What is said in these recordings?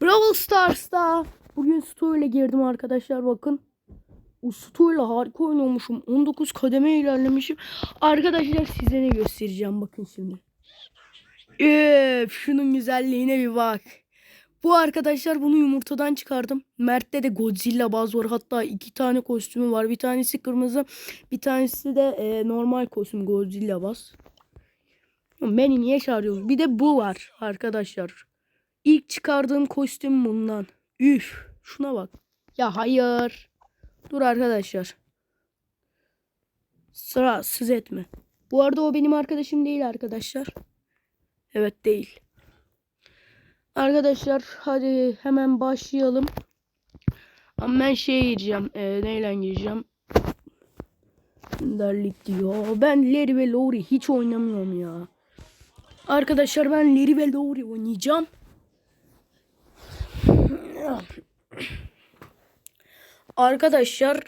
Brawl Stars'ta. Bugün Stu ile girdim arkadaşlar bakın. Stu ile harika oynuyormuşum. 19 kademe ilerlemişim. Arkadaşlar size ne göstereceğim bakın şimdi. Üf, şunun güzelliğine bir bak. Bu arkadaşlar bunu yumurtadan çıkardım. Mert'te de Godzilla baz var. Hatta iki tane kostümü var. Bir tanesi kırmızı. Bir tanesi de e, normal kostüm Godzilla baz. Beni niye çağırıyorsun? Bir de bu var arkadaşlar. İlk çıkardığım kostüm bundan. Üf. Şuna bak. Ya hayır. Dur arkadaşlar. Sıra siz etme. Bu arada o benim arkadaşım değil arkadaşlar. Evet değil. Arkadaşlar hadi hemen başlayalım. Ama ben şeye gireceğim. E, neyle gireceğim? Derlik diyor. Ben Larry ve Lowry hiç oynamıyorum ya. Arkadaşlar ben Larry ve Lowry oynayacağım. Arkadaşlar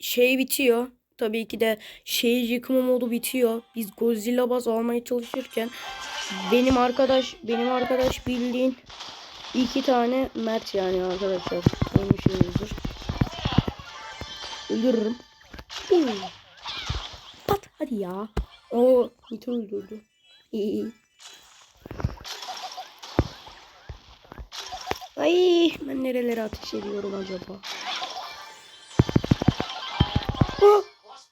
şey bitiyor. Tabii ki de şehir yıkımı modu bitiyor. Biz Godzilla baz almaya çalışırken benim arkadaş benim arkadaş bildiğin iki tane Mert yani arkadaşlar. Olmuşumuzdur. Öldürürüm. Pat hadi ya. O Nito öldürdü. İyi. Ay ben nerelere ateş ediyorum acaba?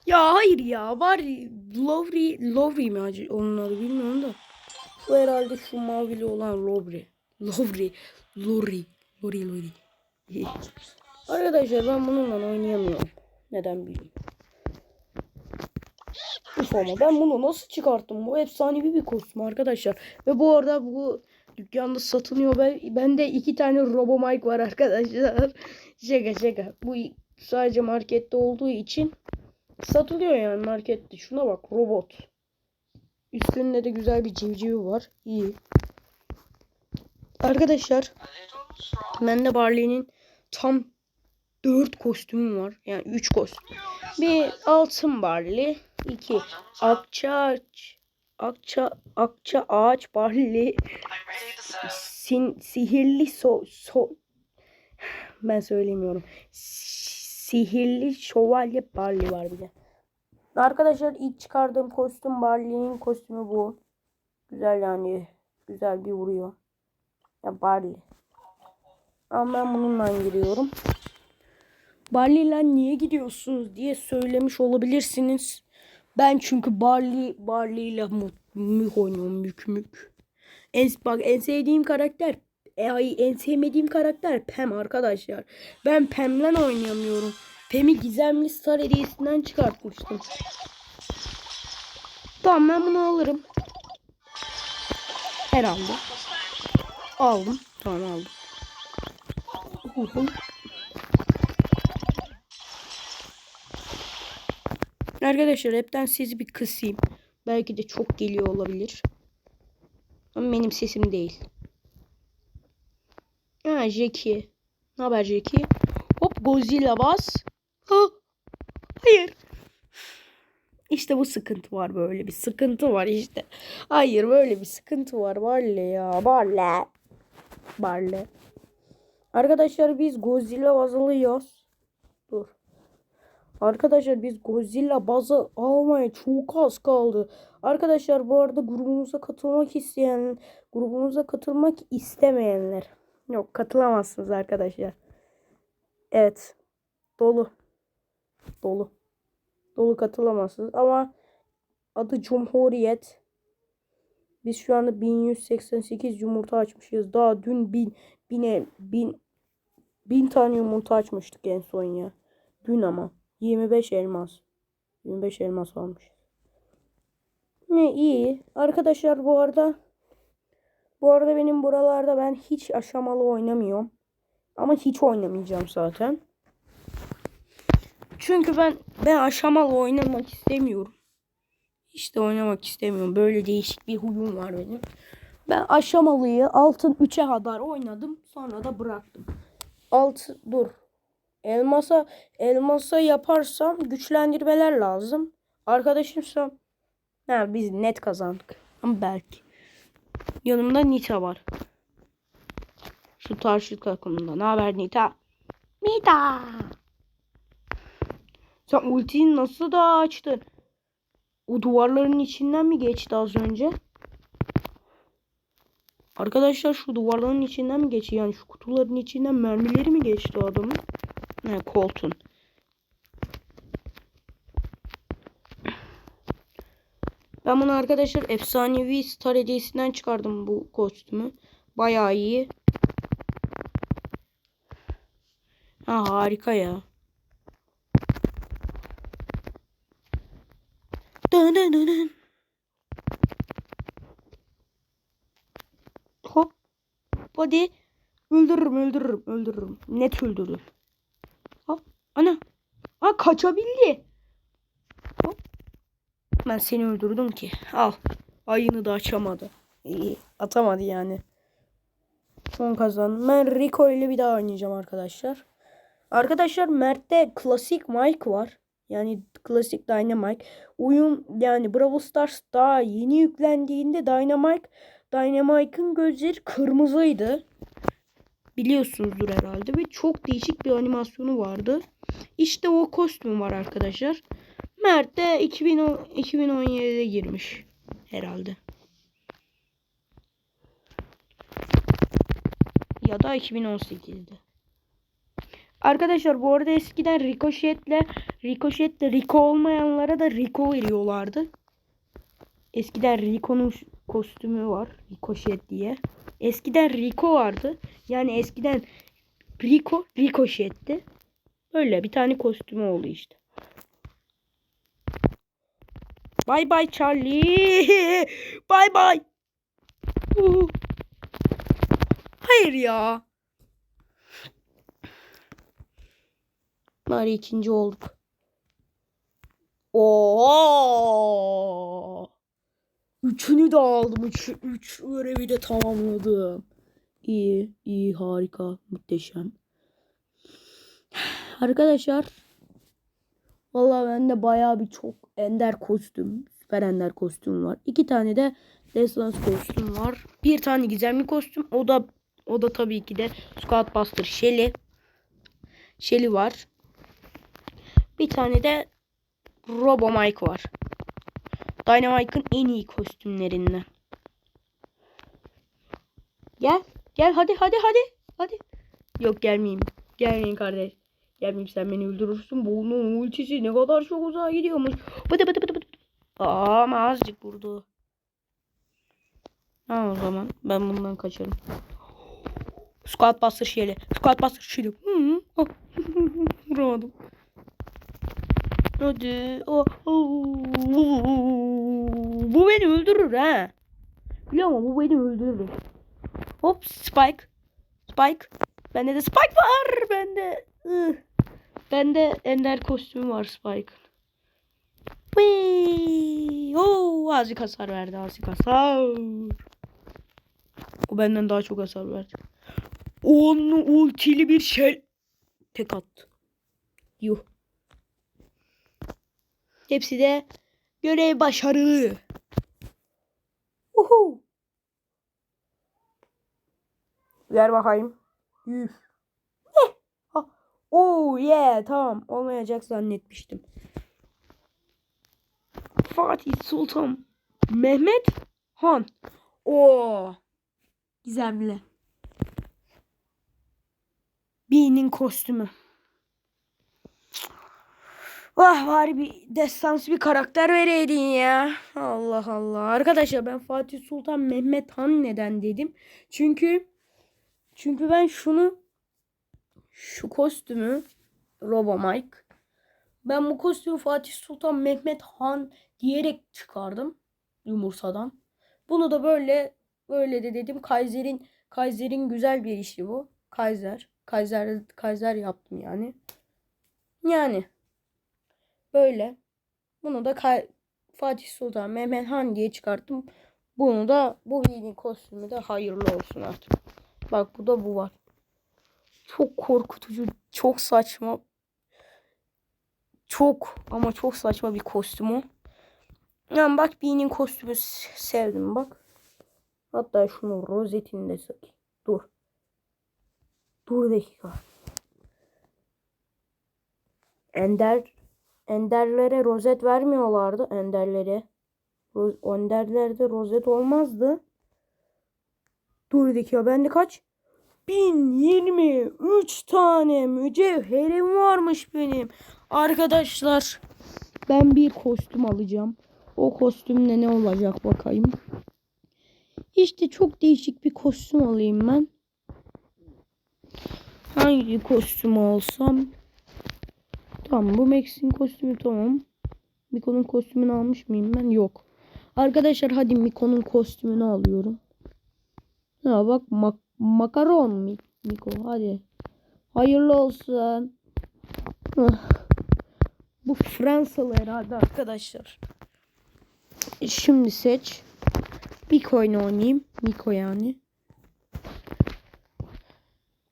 Ya hayır ya var Lowry Lowry mi acı onun adı bilmiyorum da. Bu herhalde şu mavili olan. Lowry. Lowry. Lowry Lowry. İyi. Arkadaşlar ben bununla oynayamıyorum. Neden bilmiyorum. Ama ben bunu nasıl çıkarttım? Bu efsanevi bir kostüm arkadaşlar. Ve bu arada bu dükkanda satılıyor. Ben, bende iki tane Robomike var arkadaşlar. şaka şaka. Bu sadece markette olduğu için satılıyor yani markette. Şuna bak robot. Üstünde de güzel bir civcivi var. İyi. Arkadaşlar bende Barley'nin tam 4 kostümü var. Yani 3 kostüm. Bir altın Barley. 2 akça ağaç. Akça, akça ağaç Barley. Sin, sihirli so, so ben söylemiyorum. Sihirli şövalye Barley var bir de. Arkadaşlar ilk çıkardığım kostüm Barley'nin kostümü bu. Güzel yani. Güzel bir vuruyor. Ya Barley. Ama ben bununla giriyorum. Barley'le niye gidiyorsunuz diye söylemiş olabilirsiniz. Ben çünkü Barley Barley ile mük oynuyorum mük mük. En, bak en sevdiğim karakter e, ay, en sevmediğim karakter Pem arkadaşlar. Ben Pem'le oynayamıyorum. Pem'i gizemli star hediyesinden çıkartmıştım. Tamam ben bunu alırım. Herhalde. Aldım. Tamam aldım. Uhum. Arkadaşlar hepten sizi bir kısayım. Belki de çok geliyor olabilir. Ama benim sesim değil. Ha Jackie. Ne haber Jackie? Hop Godzilla bas. Ha. Hayır. İşte bu sıkıntı var böyle bir sıkıntı var işte. Hayır böyle bir sıkıntı var. Barle ya. Barle. Barle. Arkadaşlar biz Godzilla. Dur. Arkadaşlar biz Godzilla bazı almaya çok az kaldı. Arkadaşlar bu arada grubumuza katılmak isteyen, grubumuza katılmak istemeyenler. Yok katılamazsınız arkadaşlar. Evet. Dolu. Dolu. Dolu katılamazsınız ama adı Cumhuriyet. Biz şu anda 1188 yumurta açmışız. Daha dün bin, bine, bin, bin tane yumurta açmıştık en son ya. Dün ama. 25 elmas. 25 elmas almış. Ne iyi. Arkadaşlar bu arada bu arada benim buralarda ben hiç aşamalı oynamıyorum. Ama hiç oynamayacağım zaten. Çünkü ben ben aşamalı oynamak istemiyorum. İşte oynamak istemiyorum. Böyle değişik bir huyum var benim. Ben aşamalıyı altın 3'e kadar oynadım. Sonra da bıraktım. Alt dur. Elmasa elmasa yaparsam güçlendirmeler lazım. Arkadaşımsam ha, biz net kazandık. Ama belki. Yanımda Nita var. Şu tarşı takımında. Ne haber Nita? Nita. Sen ultiyi nasıl da açtın? O duvarların içinden mi geçti az önce? Arkadaşlar şu duvarların içinden mi geçti? Yani şu kutuların içinden mermileri mi geçti adamın? He, Colton. Ben bunu arkadaşlar efsanevi star hediyesinden çıkardım bu kostümü. Bayağı iyi. Ha harika ya. Dın dın dın. Hop. Hadi. Öldürürüm öldürürüm öldürürüm. Net öldürürüm. Ana. Ha kaçabildi. Hop. Ben seni öldürdüm ki. Al. Ayını da açamadı. İyi. Atamadı yani. Son kazandım. Ben Rico ile bir daha oynayacağım arkadaşlar. Arkadaşlar Mert'te klasik Mike var. Yani klasik Dynamite. Uyum yani Brawl Stars daha yeni yüklendiğinde Dynamite Dynamite'ın gözleri kırmızıydı. Biliyorsunuzdur herhalde ve çok değişik bir animasyonu vardı. İşte o kostüm var arkadaşlar. Mert de 2010, 2017'de girmiş herhalde. Ya da 2018'de. Arkadaşlar bu arada eskiden Ricochet'le Ricochet'le Rico olmayanlara da Rico veriyorlardı. Eskiden Rico'nun kostümü var. Ricochet diye. Eskiden Rico vardı. Yani eskiden Rico Ricochet'ti. Öyle bir tane kostümü oldu işte. Bye bye Charlie. bye. Uh. Hayır ya. Bari ikinci olduk. Oo! Üçünü de aldım. Üç, üç görevi de tamamladım. İyi, iyi, harika, muhteşem. Arkadaşlar. Vallahi bende bayağı bir çok ender kostüm, süper ender kostüm var. İki tane de Deslans kostüm var. Bir tane gizemli kostüm. O da o da tabii ki de Scout Buster Shelly. Shelly var. Bir tane de Robo Mike var. Dynamite'ın en iyi kostümlerinden. Gel. Gel hadi hadi hadi. Hadi. Yok gelmeyeyim. Gelmeyin kardeş. Gelmeyeyim sen beni öldürürsün. Bu onun ultisi ne kadar çok uzağa gidiyormuş. Bıdı bıdı bıdı bıdı. Aa, ama azıcık vurdu. Ha o zaman ben bundan kaçarım. Squat Buster şeyle. Squat Buster şeyle. Vuramadım. Hadi. Oh. Bu beni öldürür ha. Biliyor musun? Bu beni öldürür. Hop Spike. Spike. Bende de Spike var. Bende. Ih. Bende Ender kostümü var Spike'ın. Oo, azıcık hasar verdi. Azıcık hasar. O benden daha çok hasar verdi. Onun ultili bir şey. Tek attı. Yuh. Hepsi de görev başarılı. Uhu. Ver bakayım. Üf. Oh yeah tamam olmayacak zannetmiştim. Fatih Sultan Mehmet Han. Oo. Gizemli. Bee'nin kostümü. Vah bari bir destansı bir karakter vereydin ya. Allah Allah. Arkadaşlar ben Fatih Sultan Mehmet Han neden dedim? Çünkü çünkü ben şunu şu kostümü Robo Mike ben bu kostümü Fatih Sultan Mehmet Han diyerek çıkardım yumurtadan. Bunu da böyle böyle de dedim Kaiser'in Kaiser'in güzel bir işi bu. Kaiser. Kaiser Kaiser yaptım yani. Yani böyle. Bunu da Kay- Fatih Sultan Mehmet Han diye çıkarttım. Bunu da bu yeni kostümü de hayırlı olsun artık. Bak bu da bu var. Çok korkutucu, çok saçma. Çok ama çok saçma bir kostüm o. Yani bak Bee'nin kostümü sevdim bak. Hatta şunu rozetini de sakayım. Dur. Dur dakika. Ender Enderlere rozet vermiyorlardı. Enderlere. Ro Enderlerde rozet olmazdı. Dur dakika. Bende kaç? 1023 tane mücevherim varmış benim. Arkadaşlar ben bir kostüm alacağım. O kostümle ne olacak bakayım. İşte çok değişik bir kostüm alayım ben. Hangi kostümü alsam? Tamam bu Max'in kostümü tamam. Miko'nun kostümünü almış mıyım ben? Yok. Arkadaşlar hadi Miko'nun kostümünü alıyorum. Ha bak mak makaron mi Miko hadi. Hayırlı olsun. Hah. Bu Fransalı herhalde arkadaşlar. Şimdi seç. İle oynayayım. Miko yani.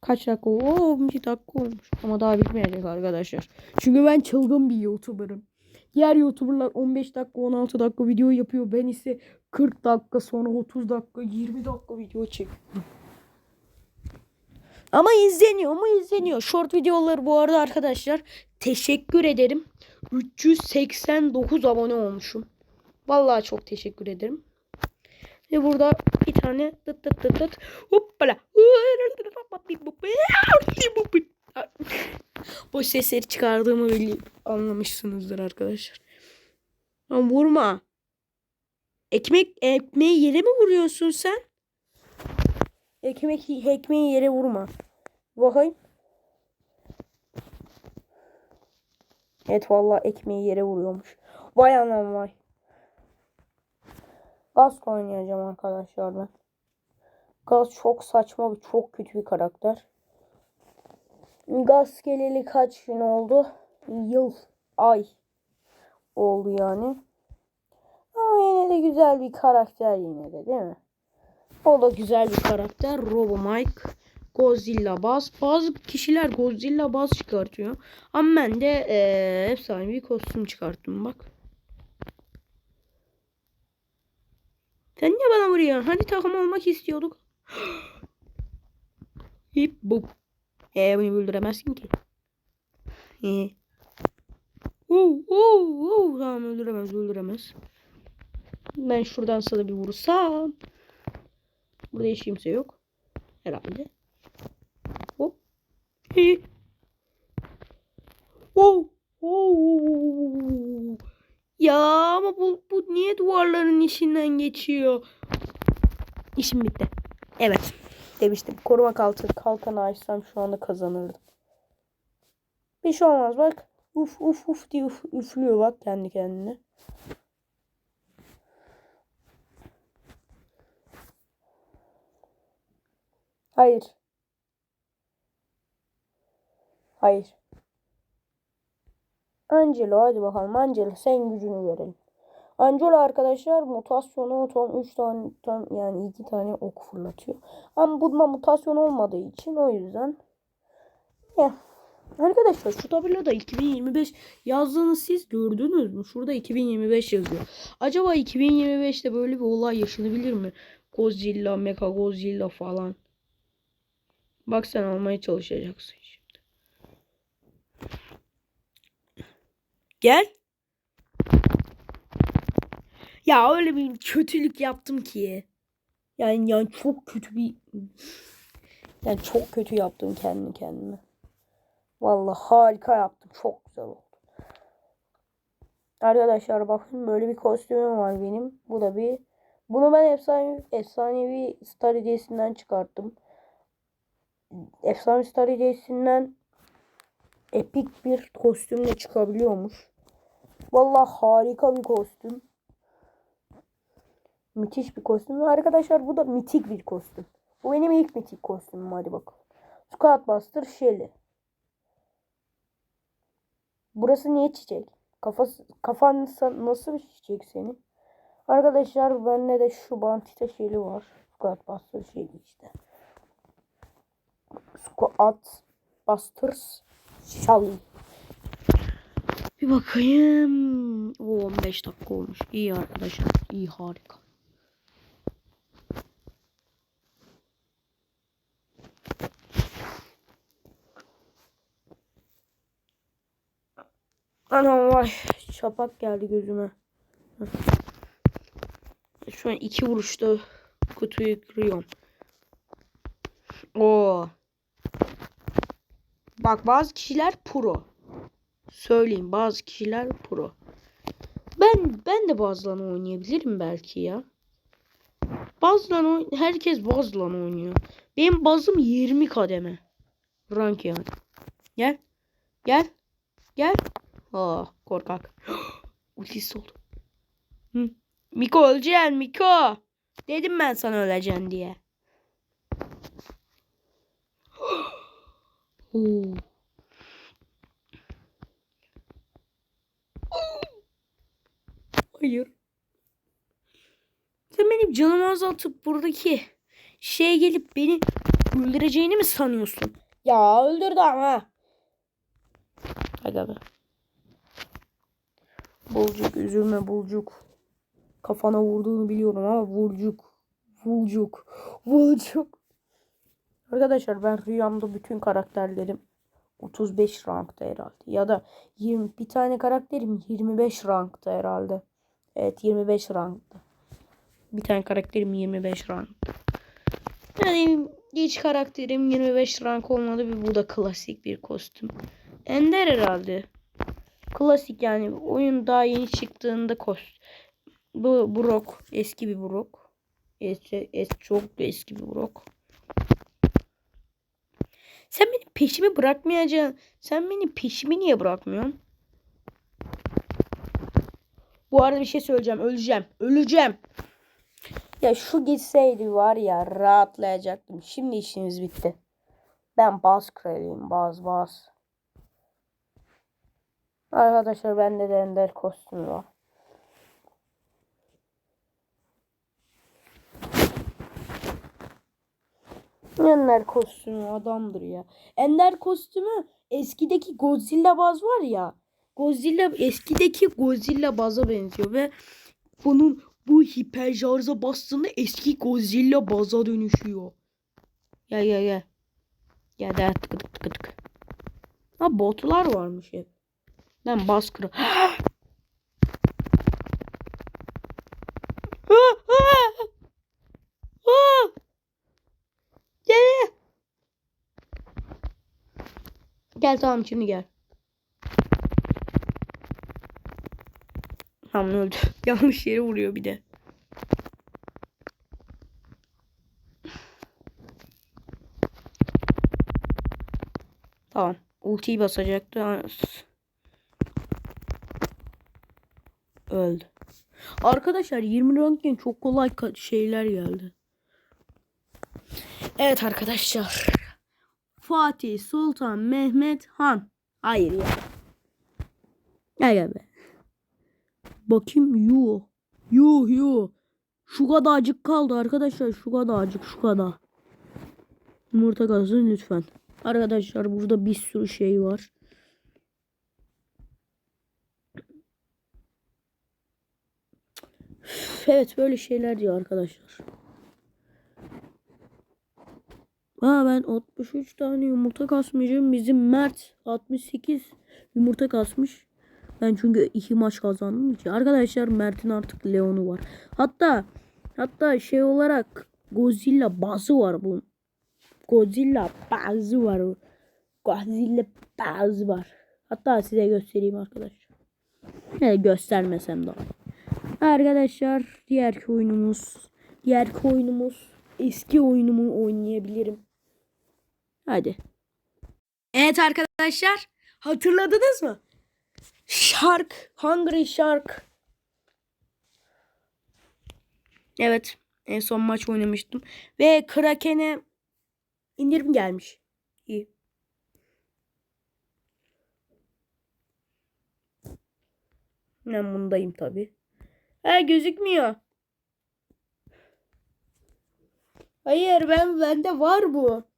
Kaç dakika? Oo 11 dakika olmuş. Ama daha bitmeyecek arkadaşlar. Çünkü ben çılgın bir YouTuber'ım. Diğer YouTuber'lar 15 dakika 16 dakika video yapıyor. Ben ise 40 dakika sonra 30 dakika 20 dakika video çekiyorum. Ama izleniyor mu izleniyor. Short videoları bu arada arkadaşlar teşekkür ederim. 389 abone olmuşum. Vallahi çok teşekkür ederim. Ve burada bir tane tıt tıt tıt tıt hoppala. Bu sesleri çıkardığımı bili anlamışsınızdır arkadaşlar. Lan vurma. Ekmek ekmeği yere mi vuruyorsun sen? Ekmek ekmeği yere vurma. Bakayım. Evet vallahi ekmeği yere vuruyormuş. Vay anam vay. Gaz oynayacağım arkadaşlar ben. Gaz çok saçma ve çok kötü bir karakter. Gaz geleli kaç gün oldu? Yıl, ay oldu yani. Ama yine de güzel bir karakter yine de değil mi? O da güzel bir karakter. Robo Mike. Godzilla Buzz. Bazı kişiler Godzilla Buzz çıkartıyor. Ama ben de ee, efsane bir kostüm çıkarttım bak. Sen niye bana vuruyorsun? Hani takım olmak istiyorduk. Hip bu. Ee bunu öldüremezsin ki. Ee. Oo, oo, oo. Tamam öldüremez öldüremez. Ben şuradan sana bir vursam. Burada hiç kimse yok. Herhalde. Hop. Hi. Oh. Oh. Ya ama bu, bu niye duvarların içinden geçiyor? İşim bitti. Evet. Demiştim. Koruma kaltı kalkanı açsam şu anda kazanırdım. Bir şey olmaz bak. Uf uf uf diye uf, üflüyor bak kendi kendine. Hayır. Hayır. Angelo hadi bakalım. Angelo sen gücünü verelim. Angelo arkadaşlar mutasyonu tam 3 tane tam yani 2 tane ok fırlatıyor. Ama bunda mutasyon olmadığı için o yüzden ya Arkadaşlar şu tabloda 2025 yazdığını siz gördünüz mü? Şurada 2025 yazıyor. Acaba 2025'te böyle bir olay yaşanabilir mi? Godzilla, Mecha Godzilla falan. Bak sen almaya çalışacaksın şimdi. Gel. Ya öyle bir kötülük yaptım ki. Yani yani çok kötü bir yani çok kötü yaptım kendi kendime. Vallahi harika yaptım. Çok güzel oldu. Arkadaşlar bakın böyle bir kostümüm var benim. Bu da bir bunu ben efsane efsanevi Star hediyesinden çıkarttım. Efsane Star hediyesinden epik bir kostümle çıkabiliyormuş. Vallahi harika bir kostüm. Müthiş bir kostüm. Arkadaşlar bu da mitik bir kostüm. Bu benim ilk mitik kostümüm. Hadi bakalım. Squad Buster Shelly. Burası niye çiçek? Kafası, kafan nasıl bir çiçek senin? Arkadaşlar bende de şu bantita şeyli var. Squad Buster şeyli işte. Squat Busters Shelly. Bir bakayım. O 15 dakika olmuş. İyi arkadaşlar. İyi harika. Anam vay. Çapak geldi gözüme. Şu an iki vuruşta kutuyu kırıyorum. Bak bazı kişiler pro. Söyleyeyim bazı kişiler pro. Ben ben de bazılarını oynayabilirim belki ya. Bazılarını herkes bazılarını oynuyor. Benim bazım 20 kademe. Rank yani. Gel. Gel. Gel. Aa korkak. Ultisi oldu. Hı. Miko öleceksin Miko. Dedim ben sana öleceksin diye. Hayır. Sen benim canımı azaltıp buradaki şeye gelip beni öldüreceğini mi sanıyorsun? Ya öldürdü ama. Aga be. Bulcuk üzülme bulcuk. Kafana vurduğunu biliyorum ama vurcuk. Vurcuk. Vurcuk. Arkadaşlar ben rüyamda bütün karakterlerim 35 rankta herhalde. Ya da 20, bir tane karakterim 25 rankta herhalde. Evet 25 rankta. Bir tane karakterim 25 rankta. Yani hiç karakterim 25 rank olmadı. Bir bu da klasik bir kostüm. Ender herhalde. Klasik yani oyun daha yeni çıktığında kost. Bu Brock eski bir Brock. Eski, eski çok eski bir Brock. Sen benim peşimi bırakmayacaksın. Sen benim peşimi niye bırakmıyorsun? Bu arada bir şey söyleyeceğim. Öleceğim. Öleceğim. Ya şu gitseydi var ya rahatlayacaktım. Şimdi işimiz bitti. Ben baz kralıyım. Baz baz. Arkadaşlar bende de ender kostümü var. Ender kostümü adamdır ya. Ender kostümü eskideki Godzilla baz var ya. Godzilla eskideki Godzilla baza benziyor ve bunun bu hiper şarja bastığında eski Godzilla baza dönüşüyor. Gel gel. Gel gel tıkı tık tıkı tık. Ha botlar varmış hep. Lan bas kır. Gel. Gel tamam şimdi gel. Tamam öldü. Yanlış yere vuruyor bir de. Tamam. Ultiyi basacaktı. Öldü. Arkadaşlar 20 rankken çok kolay şeyler geldi. Evet arkadaşlar. Fatih Sultan Mehmet Han. Hayır ya. Gel gel be. Bakayım yuh. Yuh yuh. Şu kadarcık kaldı arkadaşlar. Şu kadarcık şu kadar. Yumurta kalsın lütfen. Arkadaşlar burada bir sürü şey var. Evet böyle şeyler diyor arkadaşlar. Aa ben 63 tane yumurta kasmışım. Bizim Mert 68 yumurta kasmış. Ben çünkü iki maç kazandım. Arkadaşlar Mert'in artık Leon'u var. Hatta hatta şey olarak Godzilla bazı var bu. Godzilla bazı var. Godzilla bazı var. Hatta size göstereyim arkadaşlar. Evet, göstermesem daha. Arkadaşlar diğer oyunumuz diğer oyunumuz eski oyunumu oynayabilirim. Hadi. Evet arkadaşlar hatırladınız mı? Shark, Hungry Shark. Evet, en son maç oynamıştım ve Kraken'e indirim gelmiş. İyi. Ben bundayım tabi. Ha gözükmüyor. Hayır ben bende var bu.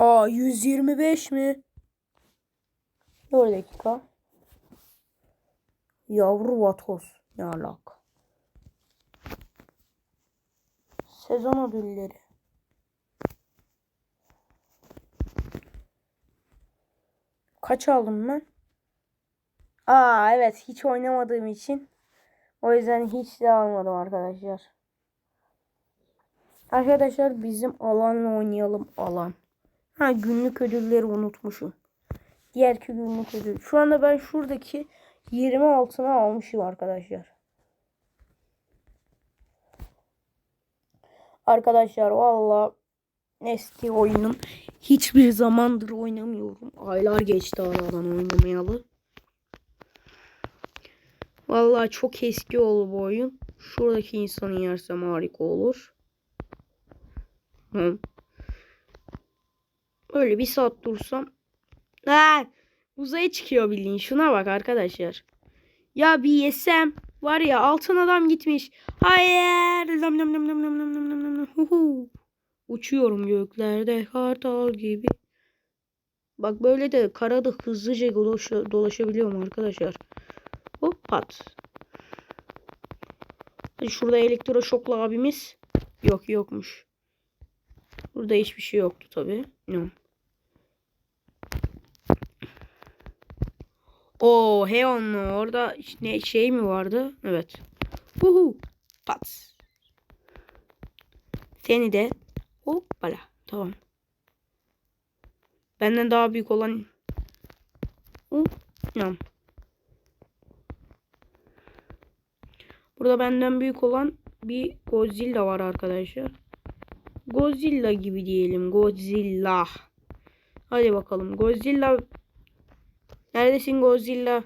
Aa 125 mi? Dur dakika. Yavru vatoz. Ne alaka? Sezon ödülleri. Kaç aldım ben? Aa evet hiç oynamadığım için. O yüzden hiç de almadım arkadaşlar. Arkadaşlar bizim alanla oynayalım alan. Ha günlük ödülleri unutmuşum. Diğerki günlük ödül. Şu anda ben şuradaki 20 altına almışım arkadaşlar. Arkadaşlar valla eski oyunum hiçbir zamandır oynamıyorum. Aylar geçti aradan oynamayalı. Valla çok eski oldu bu oyun. Şuradaki insanı yersem harika olur. Hı. Öyle bir saat dursam. Ha, uzaya çıkıyor bildiğin. Şuna bak arkadaşlar. Ya bir yesem var ya altın adam gitmiş. Hayır. Lam lam lam lam lam lam lam lam. Uçuyorum göklerde kartal gibi. Bak böyle de karada hızlıca dolaşa, dolaşabiliyorum arkadaşlar. Hop pat. Şurada elektroşoklu abimiz. Yok yokmuş. Burada hiçbir şey yoktu tabi. No. O Heon'lu orada ne şey mi vardı? Evet. Huhu. Pat. Seni de hoppala. Tamam. Benden daha büyük olan Oh, no. Burada benden büyük olan bir Godzilla var arkadaşlar. Godzilla gibi diyelim. Godzilla. Hadi bakalım. Godzilla. Neredesin Godzilla?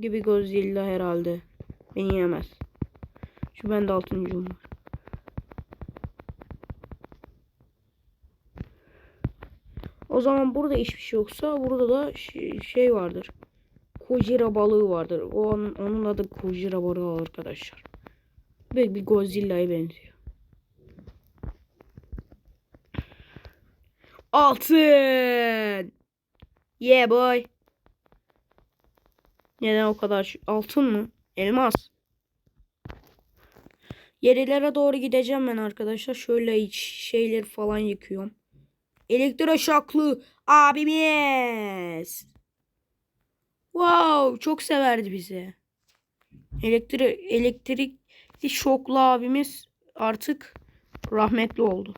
Gibi Godzilla herhalde. Beni yemez. Şu bende altıncım var. O zaman burada hiçbir şey yoksa burada da şey, vardır. Kojira balığı vardır. O onun, onun adı Kojira balığı arkadaşlar. Böyle bir Godzilla'ya benziyor. Altın. Yeah boy. Neden o kadar altın mı? Elmas. Yerlere doğru gideceğim ben arkadaşlar. Şöyle iç şeyleri falan yıkıyorum. Elektroşoklu abimiz. Wow, çok severdi bizi. Elektri elektrikli şoklu abimiz artık rahmetli oldu.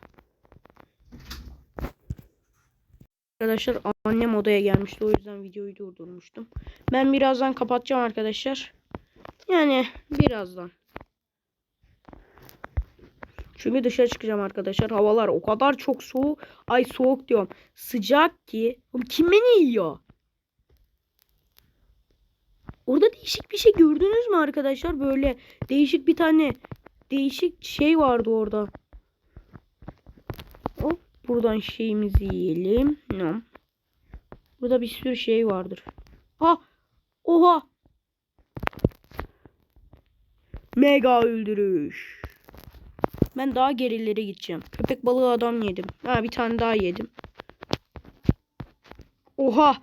Arkadaşlar annem odaya gelmişti. O yüzden videoyu durdurmuştum. Ben birazdan kapatacağım arkadaşlar. Yani birazdan. Çünkü dışarı çıkacağım arkadaşlar. Havalar o kadar çok soğuk. Ay soğuk diyorum. Sıcak ki. Kim beni yiyor? Orada değişik bir şey gördünüz mü arkadaşlar? Böyle değişik bir tane değişik şey vardı orada. Buradan şeyimizi yiyelim. No. Burada bir sürü şey vardır. Ha! Oha! Mega öldürüş. Ben daha gerilere gideceğim. Köpek balığı adam yedim. Ha bir tane daha yedim. Oha!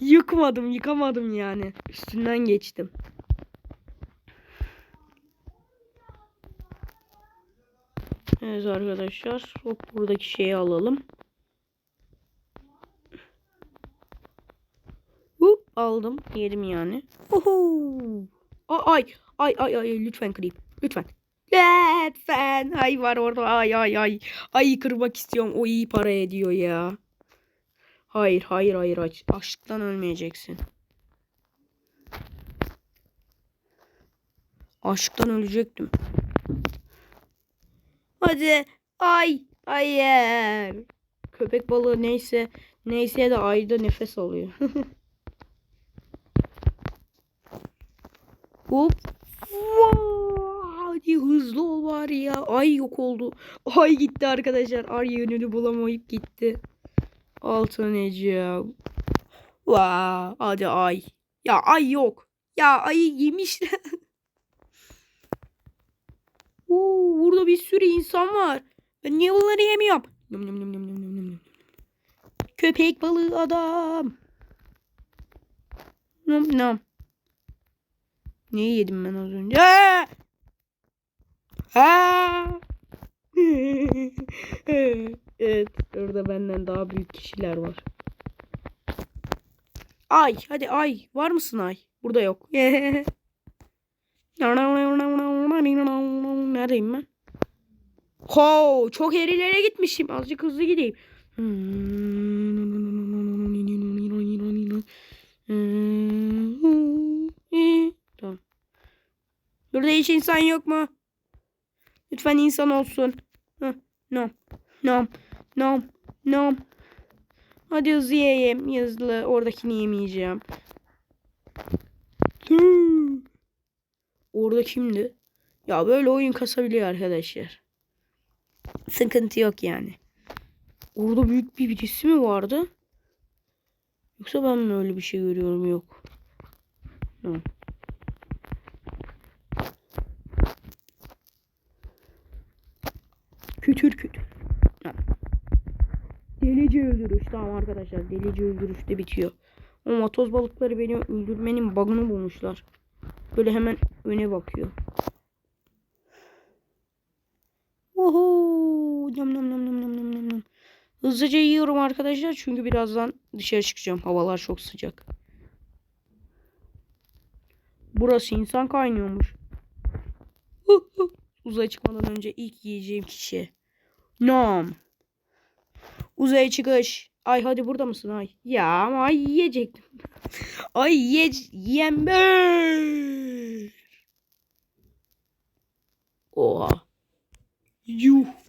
Yıkmadım, yıkamadım yani. Üstünden geçtim. Evet arkadaşlar. Hop buradaki şeyi alalım. Hop aldım. Yedim yani. Oho! Ay ay ay ay lütfen kırayım. Lütfen. Lütfen. Ay var orada. Ay ay ay. Ay kırmak istiyorum. O iyi para ediyor ya. Hayır hayır hayır aç. Açlıktan ölmeyeceksin. Açlıktan ölecektim. Hadi. Ay. Hayır. Köpek balığı neyse neyse de ayda nefes alıyor. Hop. Hadi hızlı ol var ya. Ay yok oldu. Ay gitti arkadaşlar. Ay yönünü bulamayıp gitti. Altın Ece. Vaa. Hadi ay. Ya ay yok. Ya ayı yemişler. Oo, burada bir sürü insan var. Ben niye bunları yemiyorum? Köpek balığı adam. Nom nom. Neyi yedim ben az önce? Aa! Evet, orada benden daha büyük kişiler var. Ay hadi ay. Var mısın ay? Burada yok. Neredeyim ben? Ho, çok erilere gitmişim. Azıcık hızlı gideyim. Tamam. Burada hiç insan yok mu? Lütfen insan olsun. Hah, Nom. Nom. Nom. Nom. Hadi hızlı yiyeyim. Hızlı. Oradakini yemeyeceğim. Orada kimdi? Ya böyle oyun kasabiliyor arkadaşlar. Sıkıntı yok yani. Orada büyük bir birisi mi vardı? Yoksa ben mi öyle bir şey görüyorum? Yok. Hı. Kütür kütür. Ha. Delici öldürüş. Tamam arkadaşlar. Delici öldürüş de bitiyor. Ama toz balıkları beni öldürmenin bug'ını bulmuşlar. Böyle hemen öne bakıyor. Hızlıca yiyorum arkadaşlar çünkü birazdan dışarı çıkacağım. Havalar çok sıcak. Burası insan kaynıyormuş. Uzaya çıkmadan önce ilk yiyeceğim kişi. Nam. Uzaya çıkış. Ay hadi burada mısın ay? Ya ama ay yiyecektim. ay ye yember. Oha. Yuh.